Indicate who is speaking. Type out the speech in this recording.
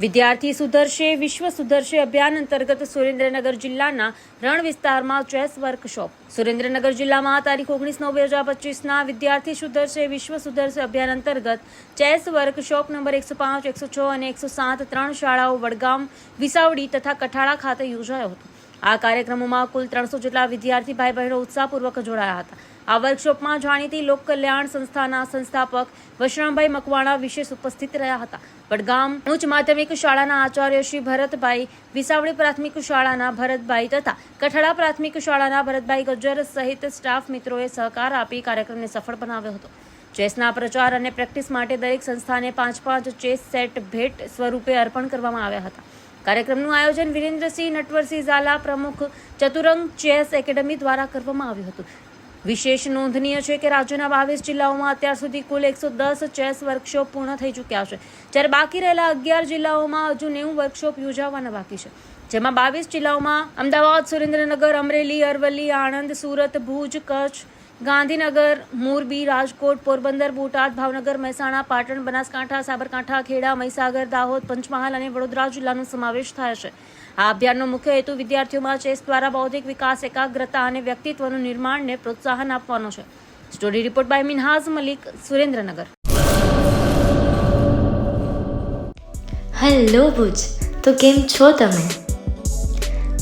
Speaker 1: વિદ્યાર્થી સુધરશે, વિશ્વ સુધરશે અભિયાન અંતર્ગત સુરેન્દ્રનગર જિલ્લાના રણ વિસ્તારમાં ચેસ વર્કશોપ. સુરેન્દ્રનગર જિલ્લામાં તારીખ ઓગણીસ નવ બે હજાર પચીસના વિદ્યાર્થી સુધરશે, વિશ્વ સુધરશે અભિયાન અંતર્ગત ચેસ વર્કશોપ નંબર એકસો પાંચ, એકસો છ અને એકસો સાત ત્રણ શાળાઓ વડગામ, વિસાવડી તથા કઠાળા ખાતે યોજાયો હતો. આ કાર્યક્રમોમાં કુલ ત્રણસો જેટલા વિદ્યાર્થી ભાઈ બહેનો ઉત્સાહપૂર્વક જોડાયા હતા. આ વર્કશોપમાં જાણીતી લોક કલ્યાણ સંસ્થાના સંસ્થાપક વશરામભાઈ મકવાણા વિશેષ ઉપસ્થિત રહ્યા હતા. વડગામ ઉચ્ચ માધ્યમિક શાળાના આચાર્ય શ્રી ભરતભાઈ, વિસાવડી પ્રાથમિક શાળાના ભરતભાઈ તથા કઠડા પ્રાથમિક શાળાના ભરતભાઈ ગજ્જર સહિત સ્ટાફ મિત્રોએ સહકાર આપી કાર્યક્રમને સફળ બનાવ્યો હતો. ચેસના પ્રચાર અને પ્રેક્ટિસ માટે દરેક સંસ્થાને પાંચ પાંચ ચેસ સેટ ભેટ સ્વરૂપે અર્પણ કરવામાં આવ્યા હતા. કાર્યક્રમનું આયોજન વિરેન્દ્રસિંહ નટવરસિંહ ઝાલા પ્રમુખ ચતુરંગ ચેસ એકેડમી દ્વારા કરવામાં આવ્યું હતું. વિશેષ નોંધનીય છે કે રાજ્યના બાવીસ જિલ્લાઓમાં અત્યાર સુધી કુલ એકસો દસ ચેસ વર્કશોપ પૂર્ણ થઈ ચૂક્યા છે, જ્યારે બાકી રહેલા અગિયાર જિલ્લાઓમાં હજુ નેવું વર્કશોપ યોજાવાના બાકી છે. જેમાં બાવીસ જિલ્લાઓમાં અમદાવાદ, સુરેન્દ્રનગર, અમરેલી, અરવલ્લી, આણંદ, સુરત, ભુજ, કચ્છ ગાંધીનગર, મોરબી, રાજકોટ, પોરબંદર, બોટાદ, ભાવનગર, મહેસાણા, પાટણ, બનાસકાંઠા, સાબરકાંઠા, ખેડા, મહીસાગર, દાહોદ, પંચમહાલ અને વડોદરા જિલ્લાનો સમાવેશ થાય છે. આ અભિયાનનો મુખ્ય હેતુ વિદ્યાર્થીઓમાં ચેસ દ્વારા બૌદ્ધિક વિકાસ, એકાગ્રતા અને વ્યક્તિત્વનું નિર્માણને પ્રોત્સાહન આપવાનો છે. Story report by Minhaz Malik, Surendranagar.
Speaker 2: Hello Bhuj, તો કેમ છો તમે?